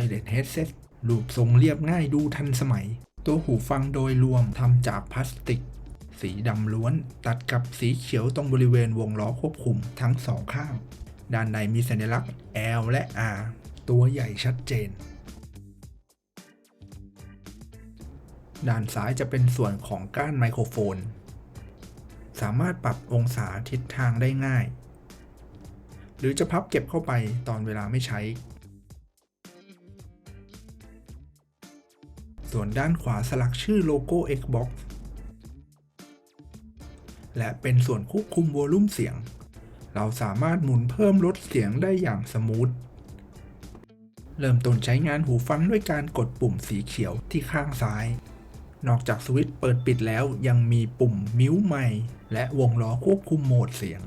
Wireless Headset รูปทรงเรียบง่ายดูทันสมัย ตัวหูฟังโดยรวมทำจากพลาสติก สีดำล้วน ตัดกับสีเขียวตรงบริเวณวงล้อควบคุมทั้งสองข้าง ด้านในมีสัญลักษณ์ L และ R ตัวใหญ่ชัดเจน ด้านซ้ายจะเป็นส่วนของก้านไมโครโฟน สามารถปรับองศาทิศทางได้ง่าย หรือจะพับเก็บเข้าไปตอนเวลาไม่ใช้ ส่วนด้านขวาสลักชื่อโลโก้ Xbox และเป็นส่วนควบคุมโวลูมเสียง เราสามารถหมุนเพิ่มลดเสียงได้อย่างสมูท เริ่มต้นใช้งานหูฟังด้วยการกดปุ่มสีเขียวที่ข้างซ้าย นอกจากสวิตช์เปิดปิดแล้วยังมีปุ่มมิวไมค์และวงล้อควบคุมโหมดเสียง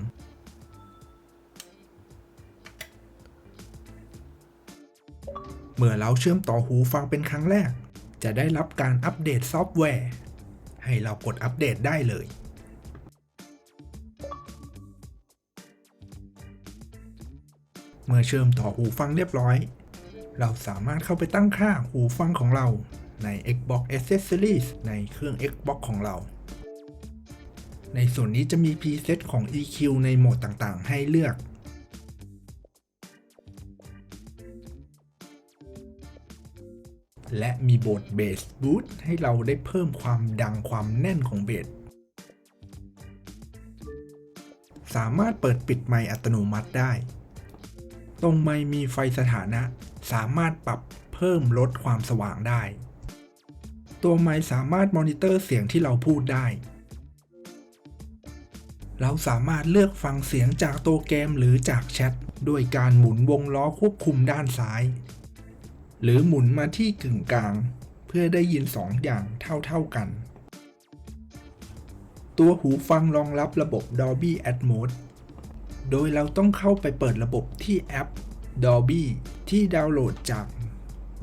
เมื่อเราเชื่อมต่อหูฟังเป็นครั้งแรก จะได้รับการอัปเดตซอฟต์แวร์ ให้เรากดอัปเดตได้เลย เมื่อเชื่อมต่อหูฟังเรียบร้อย เราสามารถเข้าไปตั้งค่าหูฟังของเราใน Xbox Accessories ในเครื่อง Xbox ของเรา ในส่วนนี้จะมี preset ของ EQ ในโหมดต่างๆ ให้เลือก และมีโบดเบสบูทให้เราได้เพิ่มความดังความแน่นของเบสสามารถเปิดปิดไมค์อัตโนมัติได้ ตรงไมค์มีไฟสถานะ สามารถปรับเพิ่มลดความสว่างได้ ตัวไมค์สามารถมอนิเตอร์เสียงที่เราพูดได้ เราสามารถเลือกฟังเสียงจากตัวเกมหรือจากแชท ด้วยการหมุนวงล้อควบคุมด้านซ้าย หรือหมุนมาที่กึ่งกลาง เพื่อได้ยินสองอย่างเท่าๆกัน ตัวหูฟังรองรับระบบ Dolby Atmos โดยเราต้องเข้าไปเปิดระบบที่แอป Dolby ที่ดาวน์โหลดจาก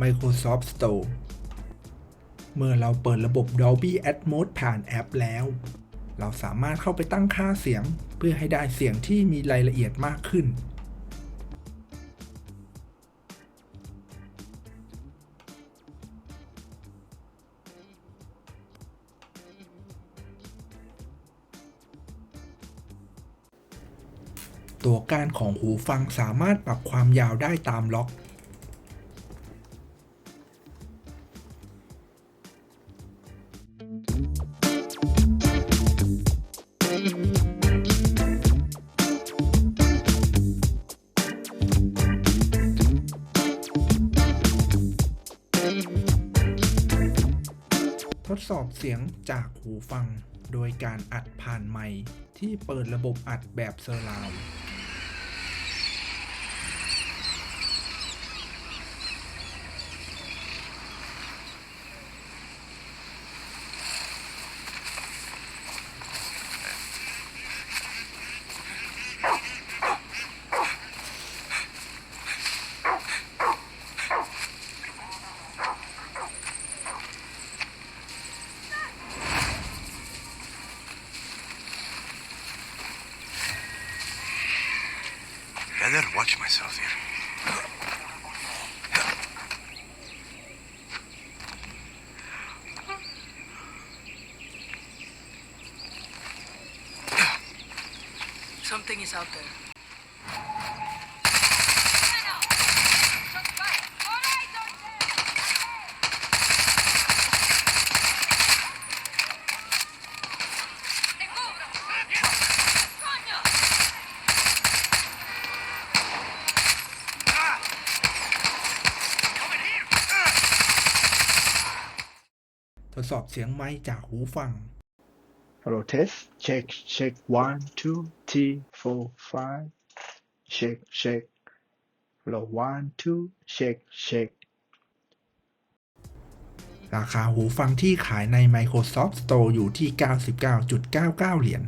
Microsoft Store เมื่อเราเปิดระบบ Dolby Atmos ผ่านแอปแล้ว เราสามารถเข้าไปตั้งค่าเสียง เพื่อให้ได้เสียงที่มีรายละเอียดมากขึ้น ตัวก้านของหูฟังสามารถปรับความยาวได้ตามล็อก ทดสอบเสียงจากหูฟังโดยการอัดผ่านไมค์ที่เปิดระบบอัดแบบเซอร์ราว ด์ Better watch myself here. Something is out there. ทดสอบเสียงไมค์จากหูฟัง Hello test check check one two three four five check check Hello one two check check ราคาหูฟังที่ขายใน Microsoft Store อยู่ที่ 99.99 เหรียญ